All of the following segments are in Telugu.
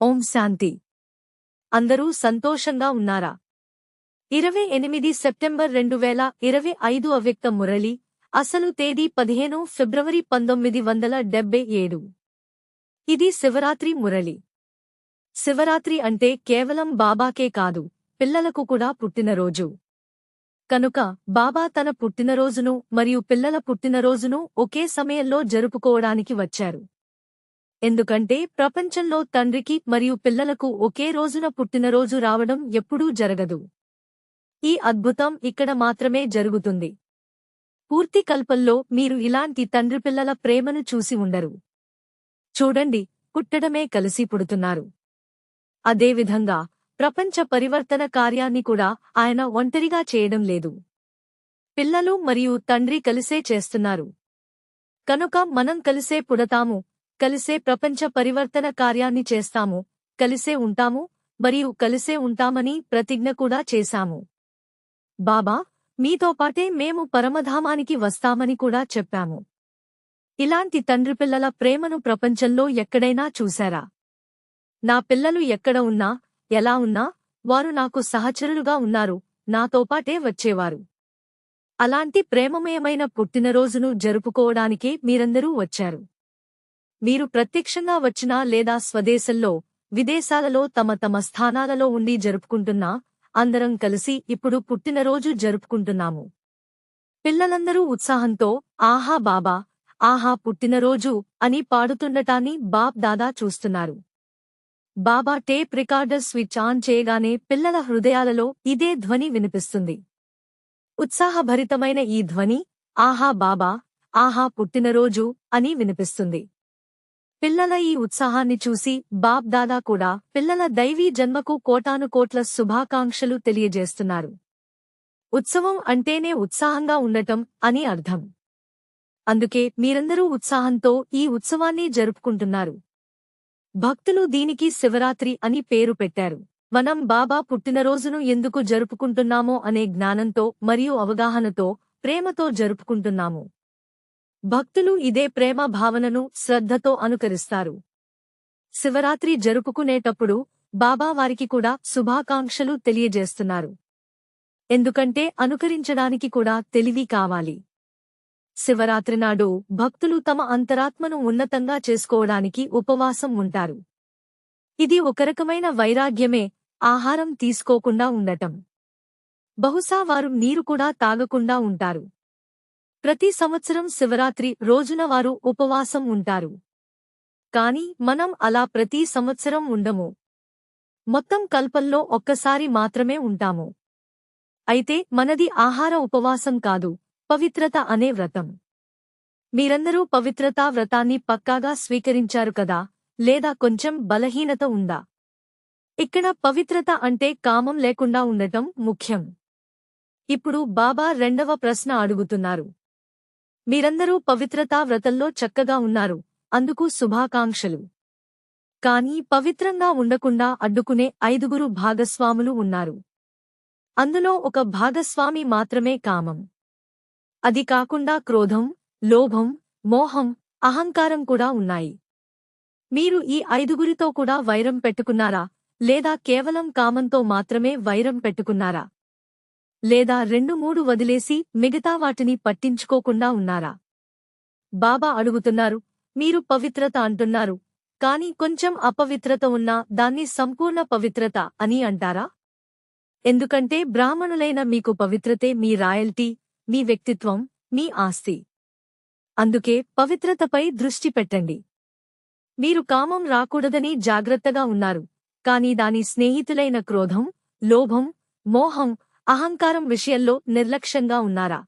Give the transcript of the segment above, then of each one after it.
ఓం శాంతి. అందరూ సంతోషంగా ఉన్నారా? ఇరవై ఎనిమిది సెప్టెంబర్ రెండు వేల ఇరవై ఐదు అవ్యక్త మురళి అసలు తేదీ పదిహేను ఫిబ్రవరి పంతొమ్మిది వందల డెబ్బై ఏడు. ఇది శివరాత్రి మురళి. శివరాత్రి అంటే కేవలం బాబాకే కాదు పిల్లలకు కూడా పుట్టినరోజు. కనుక బాబా తన పుట్టినరోజును మరియు పిల్లల పుట్టినరోజును ఒకే సమయంలో జరుపుకోవడానికి వచ్చారు. ఎందుకంటే ప్రపంచంలో తండ్రికి మరియు పిల్లలకు ఒకే రోజున పుట్టినరోజు రావడం ఎప్పుడూ జరగదు. ఈ అద్భుతం ఇక్కడ మాత్రమే జరుగుతుంది. పూర్తి కల్పంలో మీరు ఇలాంటి తండ్రి పిల్లల ప్రేమను చూసి ఉండరు. చూడండి పుట్టడమే కలిసి పుడుతున్నారు. అదేవిధంగా ప్రపంచ పరివర్తన కార్యాన్ని కూడా ఆయన ఒంటరిగా చేయడం లేదు. పిల్లలు మరియు తండ్రి కలిసే చేస్తున్నారు. కనుక మనం కలిసే పుడతాము కలిసే ప్రపంచ పరివర్తన కార్యాన్ని చేస్తాము కలిసే ఉంటాము మరియు కలిసే ఉంటామని ప్రతిజ్ఞ కూడా చేశాము. బాబా మీతో పాటే మేము పరమధామానికి వస్తామని కూడా చెప్పాము. ఇలాంటి తండ్రి పిల్లల ప్రేమను ప్రపంచంలో ఎక్కడైనా చూశారా? నా పిల్లలు ఎక్కడ ఉన్నా ఎలా ఉన్నా వారు నాకు సహచరులుగా ఉన్నారు నాతో పాటే వచ్చేవారు. అలాంటి ప్రేమమయమైన పుట్టినరోజును జరుపుకోవడానికే మీరందరూ వచ్చారు. మీరు ప్రత్యక్షంగా వచ్చినా లేదా స్వదేశంలో విదేశాలలో తమ తమ స్థానాలలో ఉండి జరుపుకుంటున్నా అందరం కలిసి ఇప్పుడు పుట్టినరోజు జరుపుకుంటున్నాము. పిల్లలందరూ ఉత్సాహంతో ఆహా బాబా ఆహా పుట్టినరోజు అని పాడుతుండటాన్ని బాబ్ దాదా చూస్తున్నారు. Baba tape recorder switch on చేయగానే పిల్లల హృదయాలలో ఇదే ధ్వని వినిపిస్తుంది. ఉత్సాహభరితమైన ఈ ధ్వని ఆహా బాబా ఆహా పుట్టినరోజు అని వినిపిస్తుంది. పిల్లల ఈ ఉత్సాహాన్ని చూసి బాప్ దాదా కూడా పిల్లల దైవీ జన్మకు కోటాను కోట్ల శుభాకాంక్షలు తెలియజేస్తున్నారు. ఉత్సవం అంటేనే ఉత్సాహంగా ఉండటం అని అర్థం. అందుకే మీరందరూ ఉత్సాహంతో ఈ ఉత్సవాన్ని జరుపుకుంటున్నారు. భక్తులు దీనికి శివరాత్రి అని పేరు పెట్టారు. మనం బాబా పుట్టినరోజును ఎందుకు జరుపుకుంటున్నామో అనే జ్ఞానంతో మరియు అవగాహనతో ప్రేమతో జరుపుకుంటున్నాము. భక్తులు ఇదే ప్రేమ భావనను శ్రద్ధతో అనుకరిస్తారు. శివరాత్రి జరుపుకునేటప్పుడు బాబా వారికి కూడా శుభాకాంక్షలు తెలియజేస్తున్నారు. ఎందుకంటే అనుకరించడానికి కూడా తెలివి కావాలి. శివరాత్రి నాడు భక్తులు తమ అంతరాత్మను ఉన్నతంగా చేసుకోవడానికి ఉపవాసం ఉంటారు. ఇది ఒక రకమైన వైరాగ్యమే ఆహారం తీసుకోకుండా ఉండటం. బహుశా వారు నీరు కూడా తాగకుండా ఉంటారు. ప్రతి సంవత్సరం శివరాత్రి రోజున వారు ఉపవాసం ఉంటారు. కాని మనం అలా ప్రతి సంవత్సరం ఉండము. మొత్తం కల్పంలో ఒక్కసారి మాత్రమే ఉంటాము. అయితే మనది ఆహార ఉపవాసం కాదు పవిత్రత అనే వ్రతం. మీరందరూ పవిత్రతా వ్రతాన్ని పక్కాగా స్వీకరించారు కదా లేదా కొంచెం బలహీనత ఉందా? ఇక్కడ పవిత్రత అంటే కామం లేకుండా ఉండటం ముఖ్యం. ఇప్పుడు బాబా రెండవ ప్రశ్న అడుగుతున్నారు. మీరందరూ పవిత్రతా వ్రతంలో చక్కగా ఉన్నారు. అందుకు శుభాకాంక్షలు. కానీ పవిత్రంగా ఉండకుండా అడ్డుకునే ఐదుగురు భాగస్వాములు ఉన్నారు. అందులో ఒక భాగస్వామి మాత్రమే కామం. అది కాకుండా క్రోధం లోభం మోహం అహంకారం కూడా ఉన్నాయి. మీరు ఈ ఐదుగురితో కూడా వైరం పెట్టుకున్నారా? లేదా కేవలం కామంతో మాత్రమే వైరం పెట్టుకున్నారా? లేదా రెండు మూడు వదిలేసి మిగతా వాటిని పట్టించుకోకుండా ఉన్నారా? బాబా అడుగుతున్నారు. మీరు పవిత్రత అంటున్నారు. కాని కొంచెం అపవిత్రత ఉన్నా దాన్ని సంపూర్ణ పవిత్రత అని అంటారా? ఎందుకంటే బ్రాహ్మణులైన మీకు పవిత్రతే మీ రాయల్టీ మీ వ్యక్తిత్వం మీ ఆస్తి. అందుకే పవిత్రతపై దృష్టి పెట్టండి. మీరు కామం రాకూడదని జాగ్రత్తగా ఉన్నారు. కాని దాని స్నేహితులైన క్రోధం లోభం మోహం అహంకారం విషయంలో నిర్లక్ష్యంగా ఉన్నారా?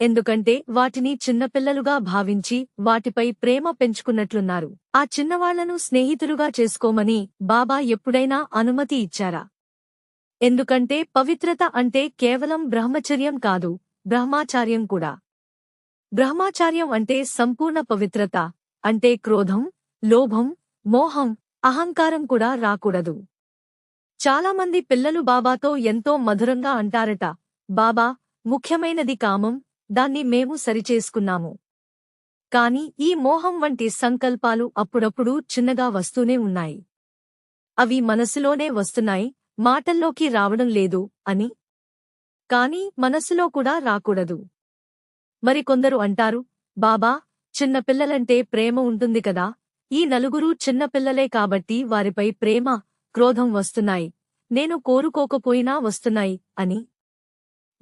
ఎందుకంటే వాటిని చిన్నపిల్లలుగా భావించి వాటిపై ప్రేమ పెంచుకున్నట్లున్నారు. ఆ చిన్నవాళ్ళను స్నేహితులుగా చేసుకోమని బాబా ఎప్పుడైనా అనుమతి ఇచ్చారా? ఎందుకంటే పవిత్రత అంటే కేవలం బ్రహ్మచర్యం కాదు బ్రహ్మాచార్యం కూడా. బ్రహ్మాచార్యం అంటే సంపూర్ణ పవిత్రత అంటే క్రోధం లోభం మోహం అహంకారం కూడా రాకూడదు. చాలామంది పిల్లలు బాబాతో ఎంతో మధురంగా అంటారట. బాబా ముఖ్యమైనది కామం దాన్ని మేము సరిచేసుకున్నాము. కాని ఈ మోహం వంటి సంకల్పాలు అప్పుడప్పుడు చిన్నగా వస్తూనే ఉన్నాయి. అవి మనసులోనే వస్తున్నాయి మాటల్లోకి రావడం లేదు అని. కాని మనసులో కూడా రాకూడదు. మరి కొందరు అంటారు బాబా చిన్నపిల్లలంటే ప్రేమ ఉంటుంది కదా ఈ నలుగురు చిన్నపిల్లలే కాబట్టి వారిపై ప్రేమ క్రోధం వస్తున్నాయి. నేను కోరుకోకపోయినా వస్తున్నాయి అని.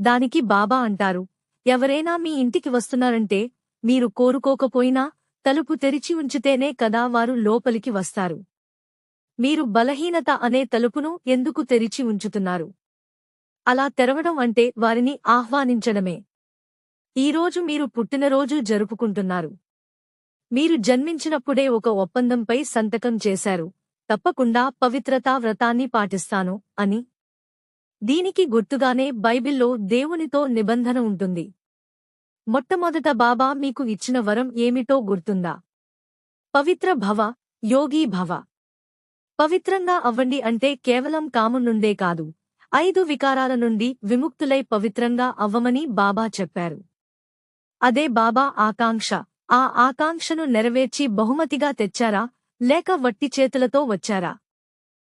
దానికి బాబా అంటారు. ఎవరైనా మీ ఇంటికి వస్తున్నారంటే మీరు కోరుకోకపోయినా తలుపు తెరిచి ఉంచితేనే కదా వారు లోపలికి వస్తారు. మీరు బలహీనత అనే తలుపును ఎందుకు తెరిచి ఉంచుతున్నారు? అలా తెరవడం అంటే వారిని ఆహ్వానించడమే. ఈరోజు మీరు పుట్టినరోజు జరుపుకుంటున్నారు. మీరు జన్మించినప్పుడే ఒక ఒప్పందంపై సంతకం చేశారు. తప్పకుండా పవిత్రతా వ్రతాన్ని పాటిస్తాను అని. దీనికి గుర్తుగానే బైబిల్లో దేవునితో నిబంధన ఉంటుంది. మొట్టమొదట బాబా మీకు ఇచ్చిన వరం ఏమిటో గుర్తుందా? పవిత్ర భవ యోగీ భవ. పవిత్రంగా అవ్వండి అంటే కేవలం కాము నుండే కాదు ఐదు వికారాల నుండి విముక్తులై పవిత్రంగా అవ్వమని బాబా చెప్పారు. అదే బాబా ఆకాంక్ష. ఆ ఆకాంక్షను నెరవేర్చి బహుమతిగా తెచ్చారా? లేక వట్టి చేతులతో వచ్చారా?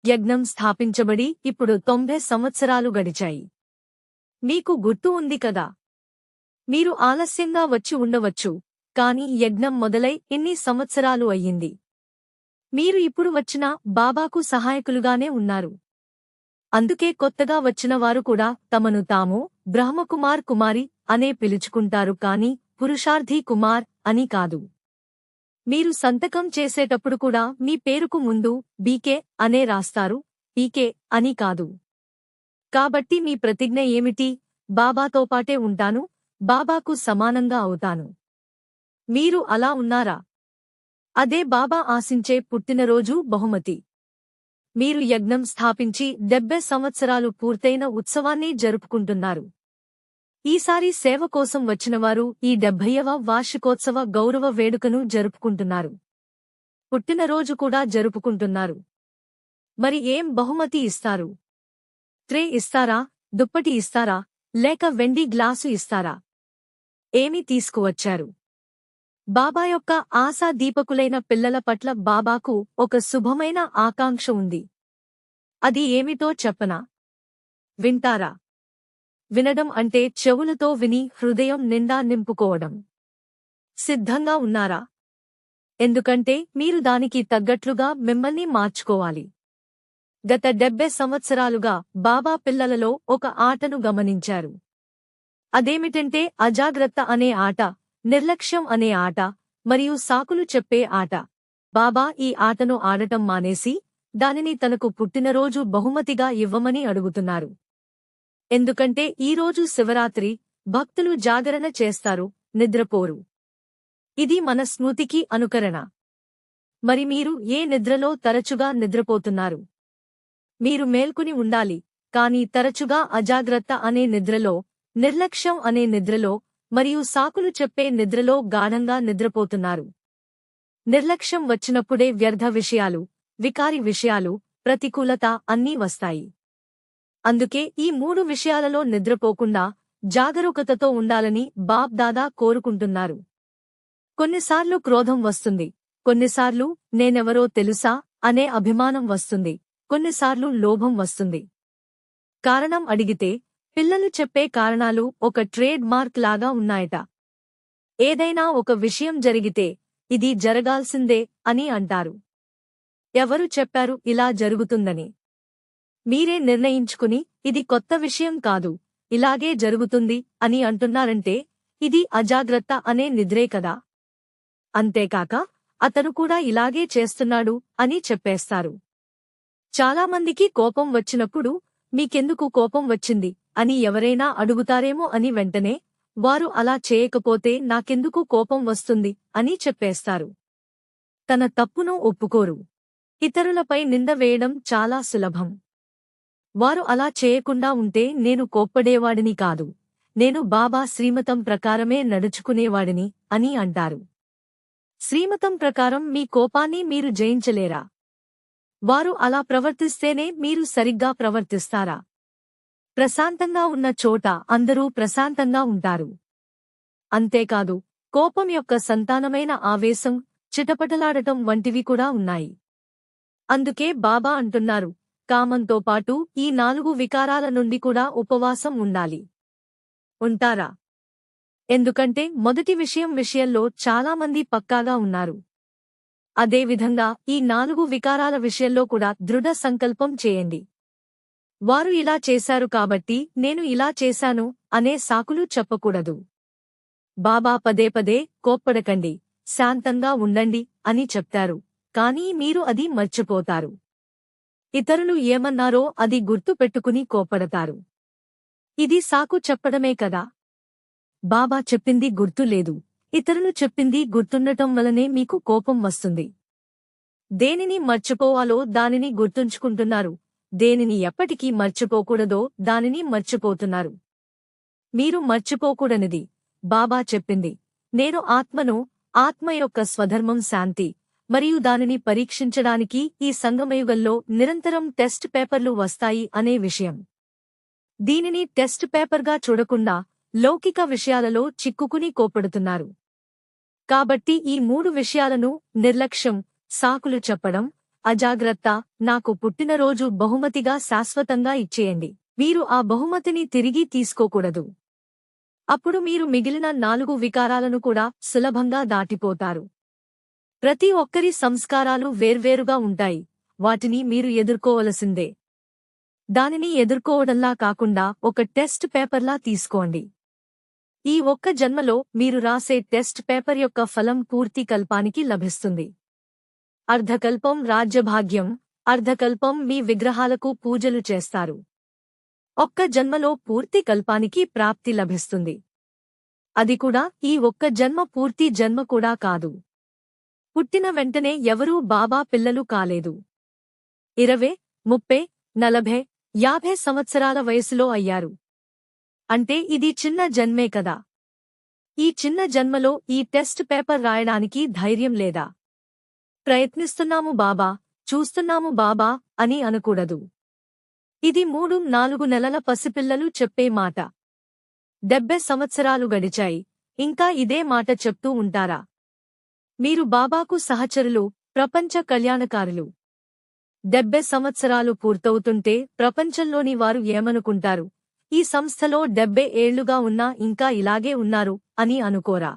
యజ్ఞం స్థాపించబడి ఇప్పుడు తొంభై సంవత్సరాలు గడిచాయి. మీకు గుర్తు ఉంది కదా? మీరు ఆలస్యంగా వచ్చి ఉండవచ్చు కాని యజ్ఞం మొదలై ఎన్ని సంవత్సరాలు అయ్యింది? మీరు ఇప్పుడు వచ్చినా బాబాకు సహాయకులుగానే ఉన్నారు. అందుకే కొత్తగా వచ్చిన వారు కూడా తమను తాము బ్రహ్మకుమార్ కుమారి అనే పిలుచుకుంటారు కాని పురుషార్థి కుమార్ అని కాదు. మీరు సంతకం చేసేటప్పుడు కూడా మీ పేరుకు ముందు బీకే అనే రాస్తారు. పీకే అని కాదు. కాబట్టి మీ ప్రతిజ్ఞ ఏమిటి? బాబాతో పాటే ఉంటాను. బాబాకు సమానంగా అవుతాను. మీరు అలా ఉన్నారా? అదే బాబా ఆశించే పుట్టినరోజు బహుమతి. మీరు యజ్ఞం స్థాపించి డెబ్బై సంవత్సరాలు పూర్తయిన ఉత్సవాన్ని జరుపుకుంటున్నారు. ఈసారి సేవ కోసం వచ్చినవారు ఈ డెబ్బయ్యవ వార్షికోత్సవ గౌరవ వేడుకను జరుపుకుంటున్నారు. పుట్టినరోజు కూడా జరుపుకుంటున్నారు. మరి ఏం బహుమతి ఇస్తారు? ట్రే ఇస్తారా? దుప్పటి ఇస్తారా? లేక వెండి గ్లాసు ఇస్తారా? ఏమి తీసుకువచ్చారు? బాబా యొక్క ఆశా దీపకులైన పిల్లల పట్ల బాబాకు ఒక శుభమైన ఆకాంక్ష ఉంది. అది ఏమిటో చెప్పనా? వింటారా? వినడం అంటే చెవులతో విని హృదయం నిండా నింపుకోవడం. సిద్ధంగా ఉన్నారా? ఎందుకంటే మీరు దానికి తగ్గట్లుగా మిమ్మల్ని మార్చుకోవాలి. గత డెబ్బై సంవత్సరాలుగా బాబా పిల్లలలో ఒక ఆటను గమనించారు. అదేమిటంటే అజాగ్రత్త అనే ఆట నిర్లక్ష్యం అనే ఆట మరియు సాకులు చెప్పే ఆట. బాబా ఈ ఆటను ఆడటం మానేసి దానిని తనకు పుట్టినరోజు బహుమతిగా ఇవ్వమని అడుగుతున్నారు. ఎందుకంటే ఈరోజు శివరాత్రి భక్తులు జాగరణ చేస్తారు నిద్రపోరు. ఇది మన స్మృతికి అనుకరణ. మరి మీరు ఏ నిద్రలో తరచుగా నిద్రపోతున్నారు? మీరు మేల్కుని ఉండాలి కాని తరచుగా అజాగ్రత్త అనే నిద్రలో నిర్లక్ష్యం అనే నిద్రలో మరియు సాకులు చెప్పే నిద్రలో గాఢంగా నిద్రపోతున్నారు. నిర్లక్ష్యం వచ్చినప్పుడే వ్యర్థ విషయాలు వికారి విషయాలు ప్రతికూలత అన్నీ వస్తాయి. అందుకే ఈ మూడు విషయాలలో నిద్రపోకుండా జాగరూకతతో ఉండాలని బాబ్ దాదా కోరుకుంటున్నారు. కొన్నిసార్లు క్రోధం వస్తుంది. కొన్నిసార్లు నేనెవరో తెలుసా అనే అభిమానం వస్తుంది. కొన్నిసార్లు లోభం వస్తుంది. కారణం అడిగితే పిల్లలు చెప్పే కారణాలు ఒక ట్రేడ్ మార్క్ లాగా ఉన్నాయట. ఏదైనా ఒక విషయం జరిగితే ఇది జరగాల్సిందే అని అంటారు. ఎవరు చెప్పారు ఇలా జరుగుతుందని? మీరే నిర్ణయించుకుని ఇది కొత్త విషయం కాదు ఇలాగే జరుగుతుంది అని అంటున్నారంటే ఇది అజాగ్రత్త అనే నిద్రే కదా. అంతేకాక అతను కూడా ఇలాగే చేస్తున్నాడు అని చెప్పేస్తారు. చాలామందికి కోపం వచ్చినప్పుడు మీకెందుకు కోపం వచ్చింది? అని ఎవరైనా అడుగుతారేమో అని వెంటనే వారు అలా చేయకపోతే నాకెందుకు కోపం వస్తుంది? అని చెప్పేస్తారు. తన తప్పును ఒప్పుకోరు. ఇతరులపై నింద వేయడం చాలా సులభం. వారు అలా చేయకుండా ఉంటే నేను కోప్పడేవాడిని కాదు. నేను బాబా శ్రీమతం ప్రకారమే నడుచుకునేవాడిని అని అంటారు. శ్రీమతం ప్రకారం మీ కోపాన్ని మీరు జయించలేరా? వారు అలా ప్రవర్తిస్తేనే మీరు సరిగ్గా ప్రవర్తిస్తారా? ప్రశాంతంగా ఉన్న చోట అందరూ ప్రశాంతంగా ఉంటారు. అంతేకాదు కోపం యొక్క సంతానమైన ఆవేశం చిటపటలాడటం వంటివి కూడా ఉన్నాయి. అందుకే బాబా అంటున్నారు కామంతో పాటు ఈ నాలుగు వికారాల నుండి కూడా ఉపవాసం ఉండాలి. ఉంటారా? ఎందుకంటే మొదటి విషయం విషయంలో చాలామంది పక్కాగా ఉన్నారు. అదేవిధంగా ఈ నాలుగు వికారాల విషయంలో కూడా దృఢ సంకల్పం చేయండి. వారు ఇలా చేశారు కాబట్టి నేను ఇలా చేశాను అనే సాకులు చెప్పకూడదు. బాబా పదే పదే కోప్పడకండి శాంతంగా ఉండండి అని చెప్తారు కానీ మీరు అది మర్చిపోతారు. ఇతరులు ఏమన్నారో అది గుర్తు పెట్టుకుని కోపడతారు ఇది సాకు చెప్పడమే కదా? బాబా చెప్పింది గుర్తు లేదు. ఇతరులు చెప్పింది గుర్తుండటం వలనే మీకు కోపం వస్తుంది. దేనిని మర్చిపోవాలో దానిని గుర్తుంచుకుంటున్నారు. దేనిని ఎప్పటికీ మర్చిపోకూడదో దానిని మర్చిపోతున్నారు. మీరు మర్చిపోకూడనిది. బాబా చెప్పింది. నేను ఆత్మను ఆత్మ యొక్క స్వధర్మం శాంతి మరియు దానిని పరీక్షించడానికి ఈ సంగమయుగంలో నిరంతరం టెస్ట్ పేపర్లు వస్తాయి అనే విషయం. దీనిని టెస్ట్ పేపర్గా చూడకుండా లౌకిక విషయాలలో చిక్కుకుని కోపడుతున్నారు కాబట్టి ఈ మూడు విషయాలను నిర్లక్ష్యం సాకులు చెప్పడం అజాగ్రత్త నాకు పుట్టినరోజు బహుమతిగా శాశ్వతంగా ఇచ్చేయండి. మీరు ఆ బహుమతిని తిరిగి తీసుకోకూడదు. అప్పుడు మీరు మిగిలిన నాలుగు వికారాలను కూడా సులభంగా దాటిపోతారు. ప్రతి ఒక్కరి సంస్కారాలు వేర్వేరుగా ఉంటాయి. వాటిని మీరు ఎదుర్కోవలసిందే. దానిని ఎదుర్కోవడంలా కాకుండా ఒక టెస్ట్ పేపర్లా తీసుకోండి. ఈ ఒక్క జన్మలో మీరు రాసే టెస్ట్ పేపర్ యొక్క ఫలం పూర్తి కల్పానికి లభిస్తుంది. అర్ధకల్పం రాజ్యభాగ్యం అర్ధకల్పం మీ విగ్రహాలకు పూజలు చేస్తారు. ఒక్క జన్మలో పూర్తి కల్పానికి ప్రాప్తి లభిస్తుంది. అది కూడా ఈ ఒక్క జన్మ పూర్తి జన్మ కూడా కాదు. పుట్టిన వెంటనే ఎవరూ బాబా పిల్లలు కాలేదు. ఇరవై ముప్పై నలభై యాభై సంవత్సరాల వయసులో అయ్యారు. అంటే ఇది చిన్న జన్మే కదా. ఈ చిన్న జన్మలో ఈ టెస్ట్ పేపర్ రాయడానికి ధైర్యం లేదా? ప్రయత్నిస్తున్నాము బాబా చూస్తున్నాము బాబా అని అనకూడదు. ఇది మూడు నాలుగు నెలల పసిపిల్లలు చెప్పే మాట. డెబ్బై సంవత్సరాలు గడిచాయి. ఇంకా ఇదే మాట చెప్తూ ఉంటారా? మీరు బాబాకు సహచరులు ప్రపంచ కళ్యాణకారులు. డెబ్బై సంవత్సరాలు పూర్తవుతుంటే ప్రపంచంలోని వారు ఏమనుకుంటారు? ఈ సంస్థలో డెబ్బై ఏళ్ళుగా ఉన్నా ఇంకా ఇలాగే ఉన్నారు అని అనుకోరా?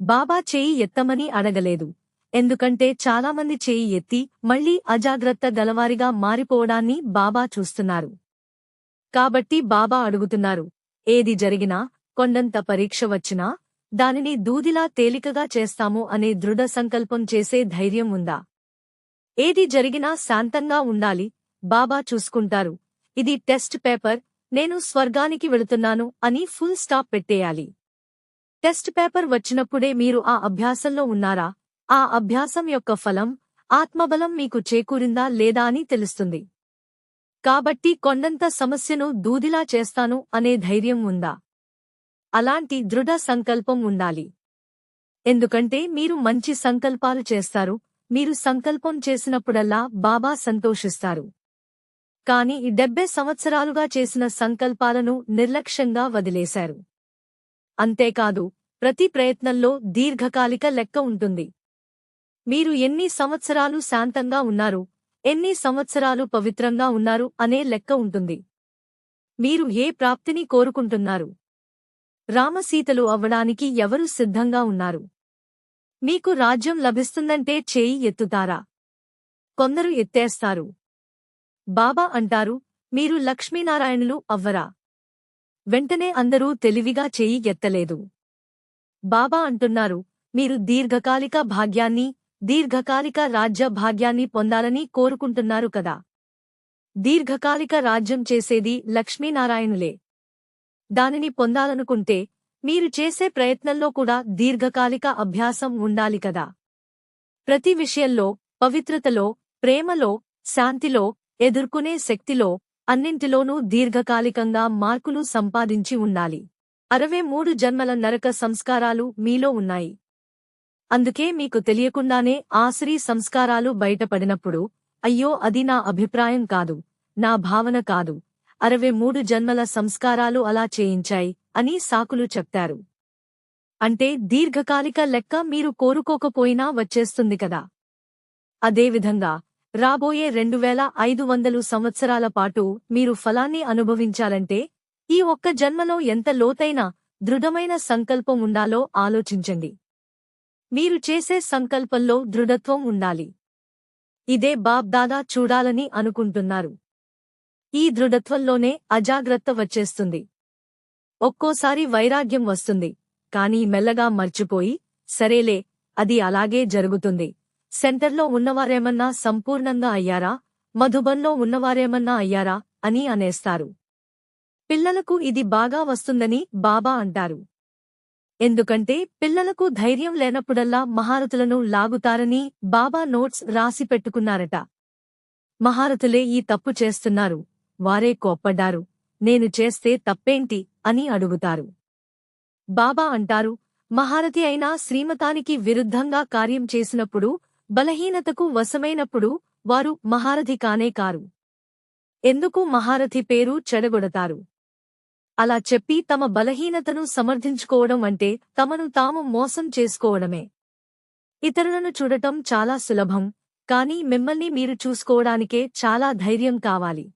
బాబా చేయి ఎత్తమని అడగలేదు. ఎందుకంటే చాలామంది చేయి ఎత్తి మళ్ళీ అజాగ్రత్త గలవారిగా మారిపోవడాన్ని బాబా చూస్తున్నారు. కాబట్టి బాబా అడుగుతున్నారు ఏది జరిగినా కొండంత పరీక్ష వచ్చినా దానిని దూదిలా తేలికగా చేస్తాము అనే దృఢ సంకల్పం చేసే ధైర్యం ఉందా? ఏది జరిగినా శాంతంగా ఉండాలి బాబా చూసుకుంటారు. ఇది టెస్ట్ పేపర్ నేను స్వర్గానికి వెళుతున్నాను అని ఫుల్ స్టాప్ పెట్టేయాలి. టెస్ట్ పేపర్ వచ్చినప్పుడే మీరు ఆ అభ్యాసంలో ఉన్నారా? ఆ అభ్యాసం యొక్క ఫలం ఆత్మబలం మీకు చేకూరిందా లేదా అని తెలుస్తుంది. కాబట్టి కొండంత సమస్యను దూదిలా చేస్తాను అనే ధైర్యం ఉందా? అలాంటి దృఢ సంకల్పం ఉండాలి. ఎందుకంటే మీరు మంచి సంకల్పాలు చేస్తారు మీరు సంకల్పం చేసినప్పుడల్లా బాబా సంతోషిస్తారు. కాని డెబ్బై సంవత్సరాలుగా చేసిన సంకల్పాలను నిర్లక్ష్యంగా వదిలేశారు. అంతేకాదు ప్రతి ప్రయత్నంలో దీర్ఘకాలిక లెక్క ఉంటుంది. మీరు ఎన్ని సంవత్సరాలు శాంతంగా ఉన్నారు ఎన్ని సంవత్సరాలు పవిత్రంగా ఉన్నారు అనే లెక్క ఉంటుంది. మీరు ఏ ప్రాప్తిని కోరుకుంటున్నారు? రామసీతలు అవ్వడానికి ఎవరు సిద్ధంగా ఉన్నారు? మీకు రాజ్యం లభిస్తుందంటే చేయి ఎత్తుతారా? కొందరు ఎత్తేస్తారు. బాబా అంటారు మీరు లక్ష్మీనారాయణులు అవ్వరా? వెంటనే అందరూ తెలివిగా చేయి ఎత్తలేదు. బాబా అంటున్నారు మీరు దీర్ఘకాలిక భాగ్యాన్ని దీర్ఘకాలిక రాజ్య భాగ్యాన్ని పొందాలని కోరుకుంటున్నారు కదా? దీర్ఘకాలిక రాజ్యం చేసేది లక్ష్మీనారాయణులే. దానిని పొందాలనుకుంటే మీరు చేసే ప్రయత్నంలో కూడా దీర్ఘకాలిక అభ్యాసం ఉండాలి కదా. ప్రతి విషయంలో పవిత్రతలో ప్రేమలో శాంతిలో ఎదుర్కొనే శక్తిలో అన్నింటిలోనూ దీర్ఘకాలికంగా మార్కులు సంపాదించి ఉండాలి. అరవై మూడు జన్మల నరక సంస్కారాలు మీలో ఉన్నాయి. అందుకే మీకు తెలియకుండానే ఆశ్రీ సంస్కారాలు బయటపడినప్పుడు అయ్యో అది నా అభిప్రాయం కాదు నా భావన కాదు అరవై మూడు జన్మల సంస్కారాలు అలా చేయించాయి అని సాకులు చెప్తారు. అంటే దీర్ఘకాలిక లెక్క మీరు కోరుకోకపోయినా వచ్చేస్తుంది కదా. అదేవిధంగా రాబోయే రెండు వేల ఐదు వందలు సంవత్సరాల పాటు మీరు ఫలాన్ని అనుభవించాలంటే ఈ ఒక్క జన్మలో ఎంత లోతైన దృఢమైన సంకల్పం ఉండాలో ఆలోచించండి. మీరు చేసే సంకల్పంలో దృఢత్వం ఉండాలి. ఇదే బాబ్ దాదా చూడాలని అనుకుంటున్నారు. ఈ దృఢత్వంలోనే అజాగ్రత్త వచ్చేస్తుంది. ఒక్కోసారి వైరాగ్యం వస్తుంది కానీ మెల్లగా మర్చిపోయి సరేలే అది అలాగే జరుగుతుంది. సెంటర్లో ఉన్నవారేమన్నా సంపూర్ణంగా అయ్యారా? మధుబన్లో ఉన్నవారేమన్నా అయ్యారా? అని అనేస్తారు. పిల్లలకు ఇది బాగా వస్తుందని బాబా అంటారు. ఎందుకంటే పిల్లలకు ధైర్యం లేనప్పుడల్లా మహారతులను లాగుతారని బాబా నోట్స్ రాసి పెట్టుకున్నారట. మహారతులే ఈ తప్పు చేస్తున్నారు. వారే కోప్పడ్డారు. నేను చేస్తే తప్పేంటి? అని అడుగుతారు. బాబా అంటారు మహారథి అయినా శ్రీమతానికి విరుద్ధంగా కార్యం చేసినప్పుడు బలహీనతకు వశమైనప్పుడు వారు మహారథి కానే కారు. ఎందుకు మహారథి పేరు చెడగొడతారు? అలా చెప్పి తమ బలహీనతను సమర్థించుకోవడం అంటే తమను తాము మోసం చేసుకోవడమే. ఇతరులను చూడటం చాలా సులభం కానీ మిమ్మల్ని మీరు చూసుకోవడానికే చాలా ధైర్యం కావాలి.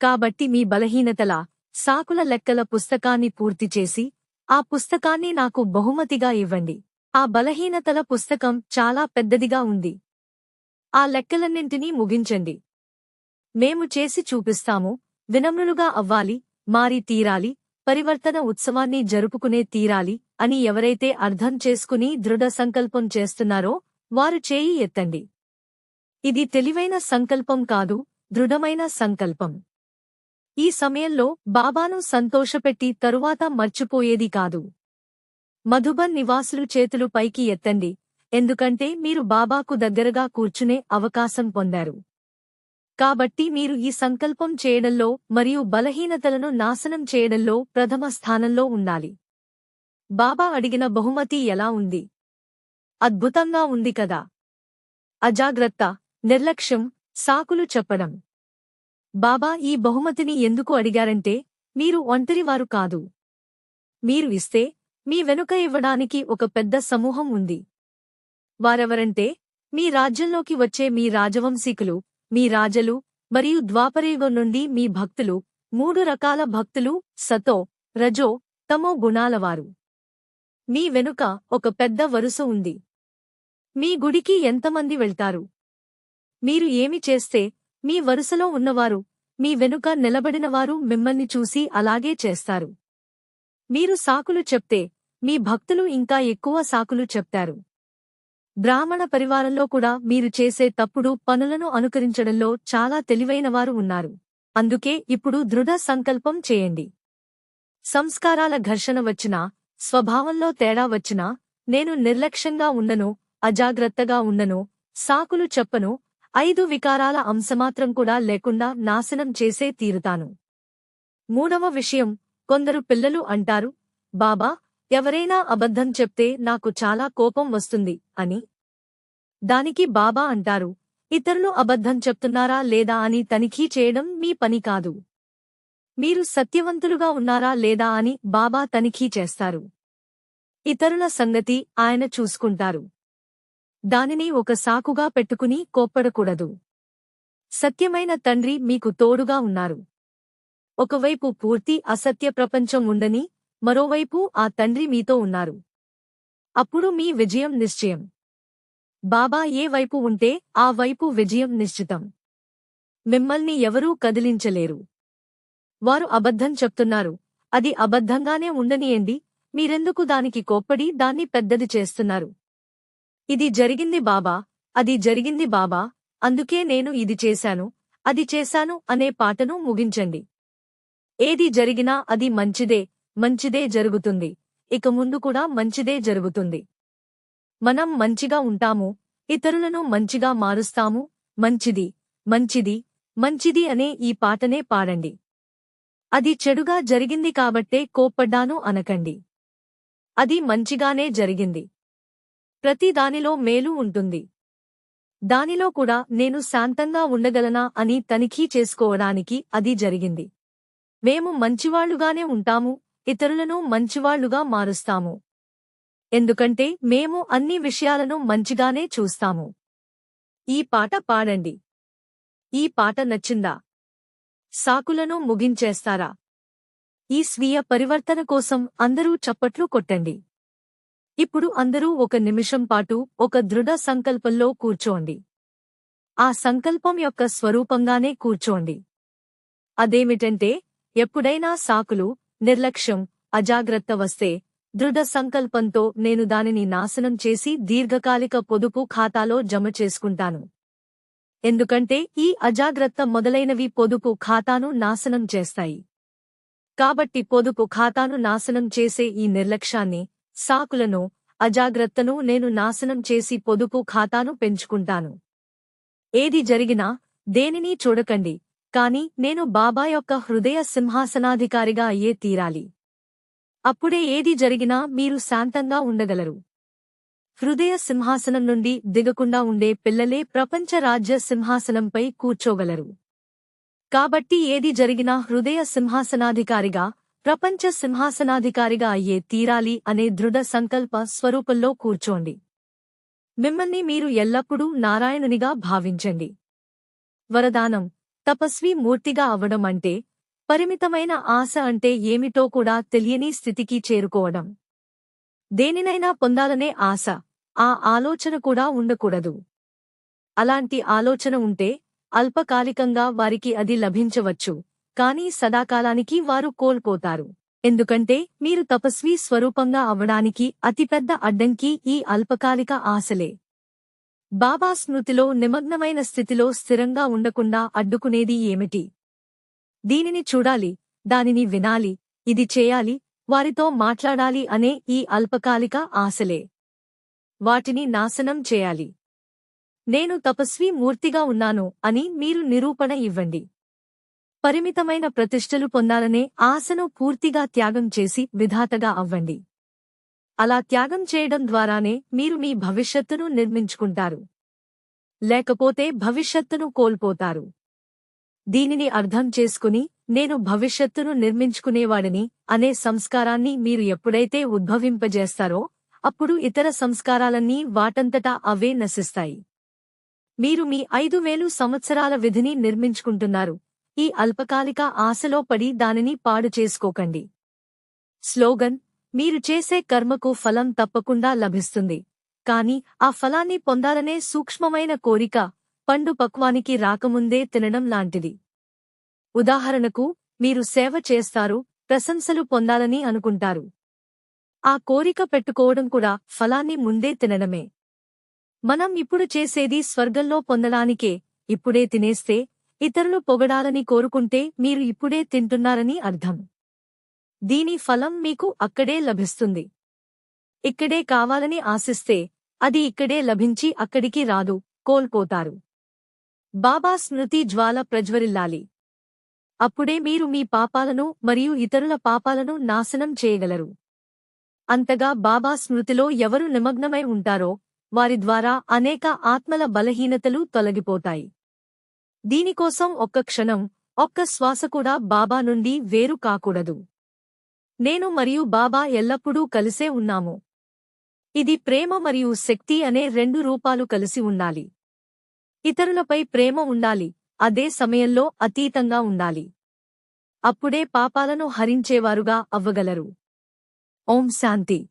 కాబట్టి మీ బలహీనతల సాకుల లెక్కల పుస్తకాన్ని పూర్తి చేసి ఆ పుస్తకాన్ని నాకు బహుమతిగా ఇవ్వండి. ఆ బలహీనతల పుస్తకం చాలా పెద్దదిగా ఉంది. ఆ లెక్కలన్నింటినీ ముగించండి. మేము చేసి చూపిస్తాము వినమ్రులుగా అవ్వాలి మారి తీరాలి పరివర్తన ఉత్సవాన్ని జరుపుకునే తీరాలి అని ఎవరైతే అర్థం చేసుకుని దృఢ సంకల్పం చేస్తున్నారో వారు చేయి ఎత్తండి. ఇది తెలివైన సంకల్పం కాదు దృఢమైన సంకల్పం. ఈ సమయంలో బాబాను సంతోషపెట్టి తరువాత మర్చిపోయేది కాదు. మధుబన్ నివాసులు చేతులు పైకి ఎత్తండి. ఎందుకంటే మీరు బాబాకు దగ్గరగా కూర్చునే అవకాశం పొందారు. కాబట్టి మీరు ఈ సంకల్పం చేయడంలో మరియు బలహీనతలను నాశనం చేయడంలో ప్రథమ స్థానంలో ఉండాలి. బాబా అడిగిన బహుమతి ఎలా ఉంది? అద్భుతంగా ఉంది కదా. అజాగ్రత్త నిర్లక్ష్యం సాకులు చెప్పడం. బాబా ఈ బహుమతిని ఎందుకు అడిగారంటే మీరు ఒంటరివారు కాదు. మీరు ఇస్తే మీ వెనుక ఇవ్వడానికి ఒక పెద్ద సమూహం ఉంది. వారెవరంటే మీ రాజ్యంలోకి వచ్చే మీ రాజవంశీకులు మీ రాజలు మరియు ద్వాపరయుగం నుండి మీ భక్తులు మూడు రకాల భక్తులు సతో రజో తమో గుణాలవారు. మీ వెనుక ఒక పెద్ద వరుస ఉంది. మీ గుడికి ఎంతమంది వెళ్తారు? మీరు ఏమి చేస్తే మీ వరుసలో ఉన్నవారు మీ వెనుక నిలబడినవారు మిమ్మల్ని చూసి అలాగే చేస్తారు. మీరు సాకులు చెప్తే మీ భక్తులు ఇంకా ఎక్కువ సాకులు చెప్తారు. బ్రాహ్మణ పరివారంలో కూడా మీరు చేసే తప్పుడు పనులను అనుకరించడంలో చాలా తెలివైనవారు ఉన్నారు. అందుకే ఇప్పుడు దృఢ సంకల్పం చేయండి. సంస్కారాల ఘర్షణ వచ్చినా స్వభావంలో తేడా వచ్చినా నేను నిర్లక్ష్యంగా ఉండను అజాగ్రత్తగా ఉండను సాకులు చెప్పను ఐదు వికారాల అంశమాత్రం కూడా లేకుండా నాశనం చేసే తీరుతాను. మూడవ విషయం కొందరు పిల్లలు అంటారు బాబా ఎవరైనా అబద్ధం చెప్తే నాకు చాలా కోపం వస్తుంది అని. దానికి బాబా అంటారు ఇతరులు అబద్ధం చెప్తున్నారా లేదా అని తనిఖీ చేయడం మీ పని కాదు. మీరు సత్యవంతులుగా ఉన్నారా లేదా అని బాబా తనిఖీ చేస్తారు. ఇతరుల సంగతి ఆయన చూసుకుంటారు. దానిని ఒక సాకుగా పెట్టుకుని కోప్పడకూడదు. సత్యమైన తండ్రి మీకు తోడుగా ఉన్నారు. ఒకవైపు పూర్తి అసత్య ప్రపంచం ఉండని మరోవైపు ఆ తండ్రి మీతో ఉన్నారు. అప్పుడు మీ విజయం నిశ్చయం. బాబా ఏ వైపు ఉంటే ఆ వైపు విజయం నిశ్చితం. మిమ్మల్ని ఎవరూ కదిలించలేరు. వారు అబద్ధం చెప్తున్నారు. అది అబద్ధంగానే ఉండనియండి. మీరెందుకు దానికి కోప్పడి దాన్ని పెద్దది చేస్తున్నారు? ఇది జరిగింది బాబా అది జరిగింది బాబా అందుకే నేను ఇది చేశాను అది చేశాను అనే పాటను ముగించండి. ఏది జరిగినా అది మంచిదే మంచిదే జరుగుతుంది ఇక ముందు కూడా మంచిదే జరుగుతుంది. మనం మంచిగా ఉంటాము ఇతరులను మంచిగా మారుస్తాము మంచిది మంచిది మంచిది అనే ఈ పాటనే పాడండి. అది చెడుగా జరిగింది కాబట్టే కోప్పడ్డాను అనకండి. అది మంచిగానే జరిగింది. ప్రతి దానిలో మేలు ఉంటుంది. దానిలో కూడా నేను శాంతంగా ఉండగలనా అని తనిఖీ చేసుకోవడానికి అది జరిగింది. మేము మంచివాళ్ళుగానే ఉంటాము ఇతరులను మంచివాళ్ళుగా మారుస్తాము. ఎందుకంటే మేము అన్ని విషయాలను మంచిగానే చూస్తాము. ఈ పాట పాడండి. ఈ పాట నచ్చిందా? సాకులను ముగించేస్తారా? ఈ స్వీయ పరివర్తన కోసం అందరూ చప్పట్లు కొట్టండి. ఇప్పుడు అందరూ ఒక నిమిషం పాటు ఒక దృఢ సంకల్పంలో కూర్చోండి. ఆ సంకల్పం యొక్క స్వరూపంగానే కూర్చోండి. అదేమిటంటే ఎప్పుడైనా సాకులు నిర్లక్ష్యం అజాగ్రత్త వస్తే దృఢ సంకల్పంతో నేను దానిని నాశనం చేసి దీర్ఘకాలిక పొదుపు ఖాతాలో జమ చేసుకుంటాను. ఎందుకంటే ఈ అజాగ్రత్త మొదలైనవి పొదుపు ఖాతాను నాశనం చేస్తాయి. కాబట్టి పొదుపు ఖాతాను నాశనం చేసే ఈ నిర్లక్ష్యాన్ని సాకులను అజాగ్రత్తను నేను నాశనం చేసి పొదుపు ఖాతాను పెంచుకుంటాను. ఏది జరిగినా దేనినీ చూడకండి కాని నేను బాబా యొక్క హృదయ సింహాసనాధికారిగా అయ్యే తీరాలి. అప్పుడే ఏది జరిగినా మీరు శాంతంగా ఉండగలరు. హృదయ సింహాసనం నుండి దిగకుండా ఉండే పిల్లలే ప్రపంచ రాజ్య సింహాసనంపై కూర్చోగలరు. కాబట్టి ఏది జరిగినా హృదయ సింహాసనాధికారిగా ప్రపంచ సింహాసనాధికారిగా అయ్యే తీరాలి అనే దృఢ సంకల్ప స్వరూపంలో కూర్చోండి. మిమ్మల్ని మీరు ఎల్లప్పుడూ నారాయణునిగా భావించండి. వరదానం తపస్వి మూర్తిగా అవడం అంటే పరిమితమైన ఆశ అంటే ఏమిటో కూడా తెలియని స్థితికి చేరుకోవడం. దేనినైనా పొందాలనే ఆశ ఆ ఆలోచన కూడా ఉండకూడదు. అలాంటి ఆలోచన ఉంటే అల్పకాలికంగా వారికి అది లభించవచ్చు. కానీ సదాకాలానికి వారు కోల్పోతారు. ఎందుకంటే మీరు తపస్వి స్వరూపంగా అవ్వడానికి అతిపెద్ద అడ్డంకి ఈ అల్పకాలిక ఆశలే. బాబా స్మృతిలో నిమగ్నమైన స్థితిలో స్థిరంగా ఉండకుండా అడ్డుకునేది ఏమిటి? దీనిని చూడాలి దానిని వినాలి ఇది చేయాలి వారితో మాట్లాడాలి అనే ఈ అల్పకాలిక ఆశలే. వాటిని నాశనం చేయాలి. నేను తపస్వి మూర్తిగా ఉన్నాను అని మీరు నిరూపణ ఇవ్వండి. పరిమితమైన ప్రతిష్టలు పొందాలనే ఆశను పూర్తిగా త్యాగం చేసి విధాతగా అవ్వండి. అలా త్యాగం చేయడం ద్వారానే మీరు మీ భవిష్యత్తును నిర్మించుకుంటారు. లేకపోతే భవిష్యత్తును కోల్పోతారు. దీనిని అర్థం చేసుకుని నేను భవిష్యత్తును నిర్మించుకునేవాడిని అనే సంస్కారాన్ని మీరు ఎప్పుడైతే ఉద్భవింపజేస్తారో అప్పుడు ఇతర సంస్కారాలన్నీ వాటంతటా అవే నశిస్తాయి. మీరు మీ ఐదు వేలు సంవత్సరాల విధిని నిర్మించుకుంటున్నారు. ఈ అల్పకాలిక ఆశలో పడి దానిని పాడు చేసుకోకండి. స్లోగన్ మీరు చేసే కర్మకు ఫలం తప్పకుండా లభిస్తుంది. కాని ఆ ఫలాన్ని పొందాలనే సూక్ష్మమైన కోరిక పండు పక్వానికి రాకముందే తినడం లాంటిది. ఉదాహరణకు మీరు సేవ చేస్తారు ప్రశంసలు పొందాలని అనుకుంటారు. ఆ కోరిక పెట్టుకోవడం కూడా ఫలాన్ని ముందే తినడమే. మనం ఇప్పుడు చేసేది స్వర్గంలో పొందడానికే ఇప్పుడే తినేస్తే ఇతరులు పొగడాలని కోరుకుంటే మీరు ఇప్పుడే తింటున్నారని అర్థం. దీని ఫలం మీకు అక్కడే లభిస్తుంది. ఇక్కడే కావాలని ఆశిస్తే అది ఇక్కడే లభించి అక్కడికి రాదు కోల్పోతారు. బాబా స్మృతి జ్వాల ప్రజ్వరిల్లాలి. అప్పుడే మీరు మీ పాపాలను మరియు ఇతరుల పాపాలను నాశనం చేయగలరు. అంతగా బాబా స్మృతిలో ఎవరు నిమగ్నమై ఉంటారో వారి ద్వారా అనేక ఆత్మల బలహీనతలు తొలగిపోతాయి. దీనికోసం ఒక్క క్షణం ఒక్క శ్వాస కూడా బాబా నుండి వేరు కాకూడదు. నేను మరియు బాబా ఎల్లప్పుడూ కలిసే ఉన్నాము. ఇది ప్రేమ మరియు శక్తి అనే రెండు రూపాలు కలిసి ఉండాలి. ఇతరులపై ప్రేమ ఉండాలి అదే సమయంలో అతీతంగా ఉండాలి. అప్పుడే పాపాలను హరించేవారుగా అవ్వగలరు. ఓం శాంతి.